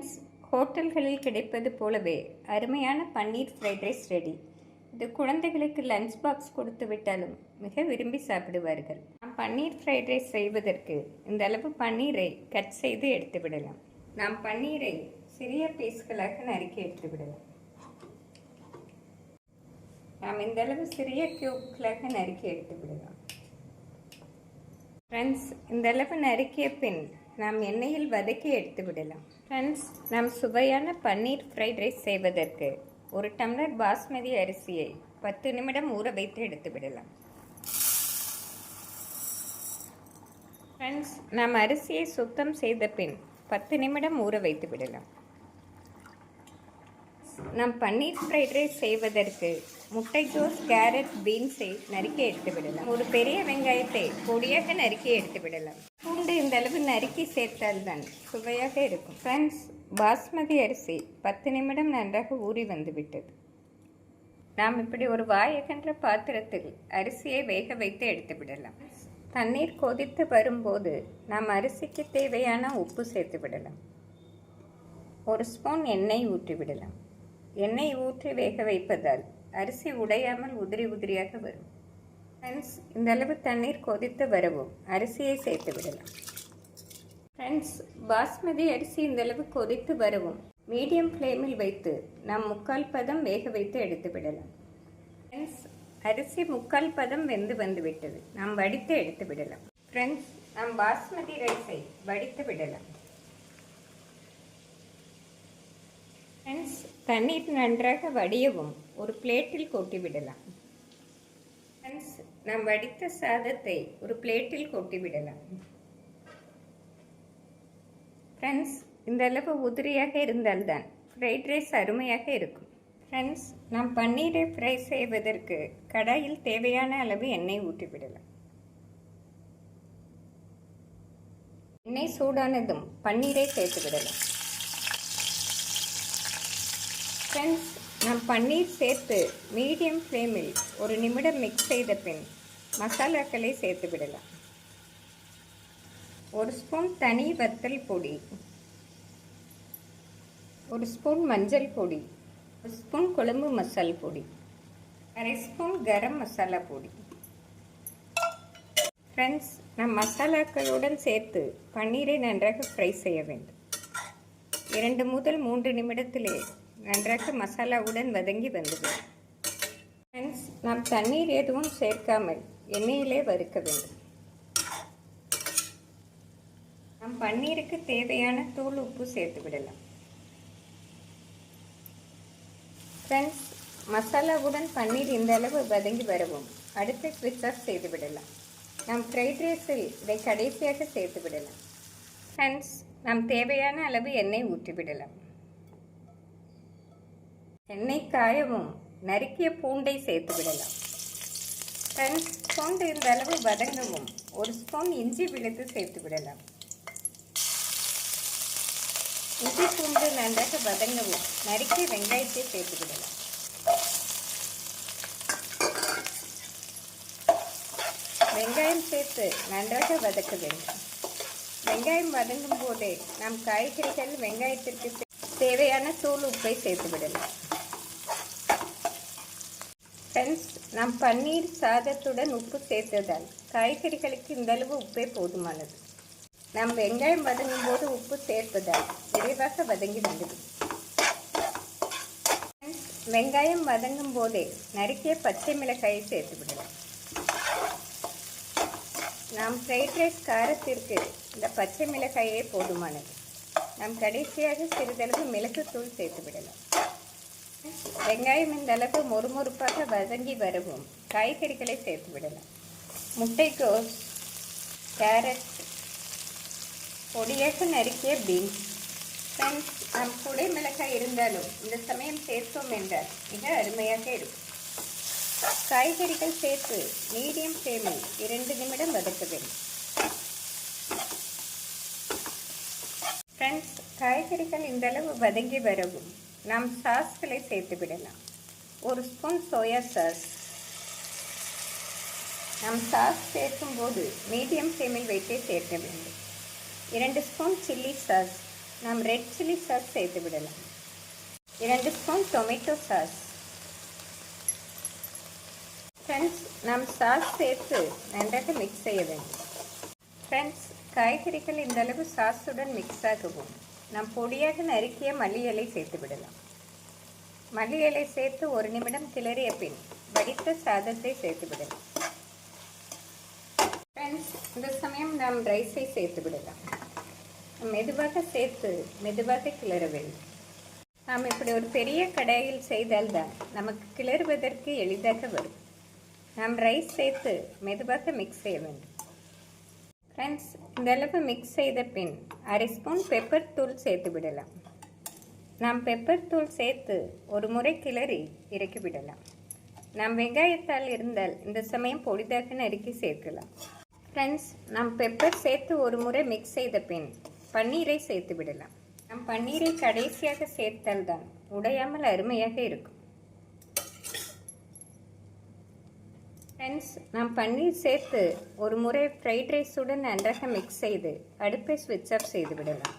Friends ஹோட்டல்களில் கிடைப்பது போலவே அருமையான பன்னீர் ஃப்ரைட் ரைஸ் ரெடி இது குழந்தைகளுக்கு லஞ்ச் பாக்ஸ் கொடுத்து விட்டாலும் மிக விரும்பி சாப்பிடுவார்கள். நாம் பன்னீர் ஃப்ரைட் ரைஸ் செய்வதற்கு இந்த அளவு பன்னீரை கட் செய்து எடுத்து விடலாம். நாம் பன்னீரை சிறிய பீஸ்களாக நறுக்கி எடுத்து விடலாம். நாம் இந்த அளவு சிறிய கியூப்களாக நறுக்கி எடுத்து விடலாம். ஃப்ரெண்ட்ஸ் இந்த அளவு நறுக்கிய பின் நாம் எண்ணெயில் வதக்கி எடுத்து விடலாம். ஃப்ரெண்ட்ஸ் நாம் சுவையான பன்னீர் ஃப்ரைட் ரைஸ் செய்வதற்கு ஒரு டம்ளர் பாஸ்மதி அரிசியை பத்து நிமிடம் ஊற வைத்து எடுத்து விடலாம். ஃப்ரெண்ட்ஸ் நாம் அரிசியை சுத்தம் செய்த பின் பத்து நிமிடம் ஊற வைத்து விடலாம். நாம் பன்னீர் ஃப்ரைட் ரைஸ் செய்வதற்கு முட்டைக்கோஸ் கேரட் பீன்ஸை நறுக்கி எடுத்து விடலாம். ஒரு பெரிய வெங்காயத்தை பொடியாக நறுக்கி எடுத்து விடலாம். இந்த அளவு நறுக்கி சேர்த்தால்தான் சுவையாக இருக்கும். ஃப்ரெண்ட்ஸ் பாஸ்மதி அரிசி பத்து நிமிடம் நன்றாக ஊறி வந்து விட்டது நாம் இப்படி ஒரு வாயகன்ற பாத்திரத்தில் அரிசியை வேக வைத்து எடுத்து விடலாம். தண்ணீர் கொதித்து வரும்போது நாம் அரிசிக்கு தேவையான உப்பு சேர்த்து விடலாம். ஒரு ஸ்பூன் எண்ணெய் ஊற்றி விடலாம். எண்ணெய் ஊற்றி வேக வைப்பதால் அரிசி உடையாமல் உதிரி உதிரியாக வரும். ஃப்ரெண்ட்ஸ் இந்த அளவு தண்ணீர் கொதித்து வரவும் அரிசியை சேர்த்து விடலாம். ஃப்ரெண்ட்ஸ் பாஸ்மதி அரிசி இந்த அளவு கொதித்து வரவும். மீடியம் ஃப்ளேமில் வைத்து நாம் முக்கால் பதம் வேக வைத்து எடுத்து விடலாம். ஃப்ரெண்ட்ஸ் அரிசி முக்கால் பதம் வெந்து வந்து விட்டது நாம் வடித்து எடுத்து விடலாம். ஃப்ரெண்ட்ஸ் நாம் பாஸ்மதி ரைஸை வடித்து விடலாம். ஃப்ரெண்ட்ஸ் தண்ணீர் நன்றாக வடியவும் ஒரு பிளேட்டில் கொட்டி விடலாம். ஃப்ரெண்ட்ஸ் நாம் வடித்த சாதத்தை ஒரு பிளேட்டில் கொட்டி விடலாம். ஃப்ரெண்ட்ஸ் இந்த அளவு உதிரியாக இருந்தால்தான் ஃப்ரைட் ரைஸ் அருமையாக இருக்கும். ஃப்ரெண்ட்ஸ் நாம் பன்னீரை ஃப்ரை செய்வதற்கு கடாயில் தேவையான அளவு எண்ணெய் ஊற்றிவிடலாம். எண்ணெய் சூடானதும் பன்னீரை சேர்த்து விடலாம் ஃப்ரெண்ட்ஸ் நாம் பன்னீர் சேர்த்து மீடியம் ஃப்ளேமில் ஒரு நிமிடம் மிக்ஸ் செய்த பின் மசாலாக்களை சேர்த்து விடலாம் ஒரு ஸ்பூன் தனி வத்தல் பொடி. ஒரு ஸ்பூன் மஞ்சள் பொடி. ஒரு ஸ்பூன் குழம்பு மசால் பொடி. அரை ஸ்பூன் கரம் மசாலா பொடி. ஃப்ரெண்ட்ஸ் நம் மசாலாக்களுடன் சேர்த்து பன்னீரை நன்றாக ஃப்ரை செய்ய வேண்டும். இரண்டு முதல் மூன்று நிமிடத்திலே நன்றாக மசாலாவுடன் வதங்கி வந்துவிடும். ஃப்ரெண்ட்ஸ் நாம் தண்ணீர் எதுவும் சேர்க்காமல் எண்ணெயிலே வறுக்க வேண்டும். நம் பன்னீருக்கு தேவையான தூள் உப்பு சேர்த்து விடலாம். ஃப்ரெண்ட்ஸ் மசாலாவுடன் பன்னீர் இந்த அளவு வதங்கி வரவும். அடுத்து ஸ்விட்ச் ஆஃப் செய்து விடலாம். நம் ஃப்ரைட் ரைஸில் இதை கடைசியாக சேர்த்து விடலாம். ஃப்ரெண்ட்ஸ் நாம் தேவையான அளவு எண்ணெய் ஊற்றி விடலாம். எண்ணெய் காயவும் நறுக்கிய பூண்டை சேர்த்து விடலாம். ஃப்ரெண்ட்ஸ் பூண்டு இந்த அளவு வதங்கவும். ஒரு ஸ்பூன் இஞ்சி விழுத்து சேர்த்து விடலாம். இஞ்சி பூண்டு நன்றாக வதங்கவும். நறுக்கி வெங்காயத்தை சேர்த்துக்கிடலாம் வெங்காயம் சேர்த்து நன்றாக வதக்க வேண்டும். வெங்காயம் வதங்கும் போதே நாம் காய்கறிகள் வெங்காயத்திற்கு தேவையான தூள் உப்பை சேர்த்து விடலாம் ஃப்ரெண்ட்ஸ் நாம் பன்னீர் சாதத்துடன் உப்பு சேர்த்ததால் காய்கறிகளுக்கு இந்தளவு உப்பே போதுமானது. நாம் வெங்காயம் வதங்கும் போது உப்பு சேர்ப்பதால் விரைவாக வதங்கி வந்துடும் வெங்காயம் வதங்கும் போதே நறுக்கிய பச்சை மிளகாயை சேர்த்து விடலாம். நாம் ஃப்ரைட் ரைஸ் காரத்திற்கு இந்த பச்சை மிளகாயே போதுமானது. நாம் கடைசியாக சிறிதளவு மிளகுத்தூள் சேர்த்து விடலாம். வெங்காயம் இந்த அளவு மொறுமொறுப்பாக வதங்கி வரவும் காய்கறிகளை சேர்த்து விடலாம். முட்டைக்கோஸ் கேரட் பொடியாக நறுக்கிய பீன்ஸ் ஃப்ரெண்ட்ஸ் நம் குடை மிளகாய் இருந்தாலும் இந்த சமயம் சேர்த்தோம் என்றால் மிக அருமையாக இருக்கும். காய்கறிகள் சேர்த்து மீடியம் ஃப்ளேமில் இரண்டு நிமிடம் வதக்க வேண்டும். ஃப்ரெண்ட்ஸ் காய்கறிகள் இந்த அளவு வதங்கி வரவும் நாம் சாஸ்களை சேர்த்து விடலாம். ஒரு ஸ்பூன் சோயா சாஸ். நாம் சாஸ் சேர்க்கும்போது மீடியம் ஃப்ளேமில் வைத்தே சேர்க்க வேண்டும். இரண்டு ஸ்பூன் சில்லி சாஸ். நாம் ரெட் சில்லி சாஸ் சேர்த்து விடலாம். இரண்டு ஸ்பூன் டொமேட்டோ சாஸ். ஃப்ரெண்ட்ஸ் நாம் சாஸ் சேர்த்து நன்றாக மிக்ஸ் செய்ய வேண்டும். ஃப்ரெண்ட்ஸ் காய்கறிகள் இந்த அளவு சாஸுடன் மிக்ஸ் ஆகவும் நாம் பொடியாக நறுக்கிய மல்லி இலை சேர்த்து விடலாம். மல்லி இலை சேர்த்து ஒரு நிமிடம் கிளறிய பின் வடித்த சாதத்தை சேர்த்து விடலாம். ஃப்ரெண்ட்ஸ் இந்த சமயம் நாம் ரைஸை சேர்த்து விடலாம். மெதுவாக சேர்த்து மெதுவாக கிளற வேண்டும். நாம் இப்படி ஒரு பெரிய கடாயில் செய்தால்தான் நமக்கு கிளறுவதற்கு எளிதாக வரும். நாம் ரைஸ் சேர்த்து மெதுவாக மிக்ஸ் செய்ய வேண்டும். ஃப்ரெண்ட்ஸ் இந்த அளவு மிக்ஸ் செய்த பின் அரை ஸ்பூன் பெப்பர் தூள் சேர்த்து விடலாம். நாம் பெப்பர் தூள் சேர்த்து ஒரு முறை கிளறி இறக்கி விடலாம். நாம் வெங்காயத்தால் இருந்தால் இந்த சமயம் பொடிதாக நறுக்கி சேர்க்கலாம். ஃப்ரெண்ட்ஸ் நாம் பெப்பர் சேர்த்து ஒரு முறை மிக்ஸ் செய்த பின் பன்னீரை சேர்த்து விடலாம். நாம் பன்னீரை கடைசியாக சேர்த்தால் தான் உடையாமல் அருமையாக இருக்கும். ஃப்ரெண்ட்ஸ் நாம் பன்னீர் சேர்த்து ஒரு முறை ஃப்ரைட் ரைஸுடன் நன்றாக மிக்ஸ் செய்து அடுப்பை ஸ்விட்ச் ஆஃப் செய்து விடலாம்.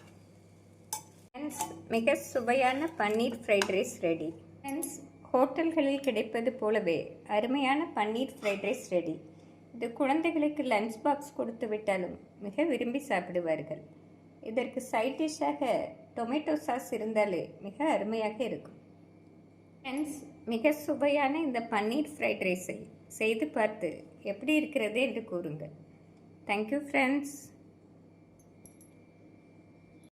ஃப்ரெண்ட்ஸ் மிக சுவையான paneer fried rice ready friends ஹோட்டல்களில் கிடைப்பது போலவே அருமையான பன்னீர் ஃப்ரைட் ரைஸ் ரெடி இது குழந்தைகளுக்கு லஞ்ச் பாக்ஸ் கொடுத்து விட்டாலும் மிக விரும்பி சாப்பிடுவார்கள். இதற்கு சைட் டிஷ்ஷாக டொமேட்டோ சாஸ் இருந்தாலே மிக அருமையாக இருக்கும். ஃப்ரெண்ட்ஸ் மிக சுவையான இந்த பன்னீர் ஃப்ரைட் ரைஸை செய்து பார்த்து எப்படி இருக்கிறது என்று கூறுங்கள். Thank you friends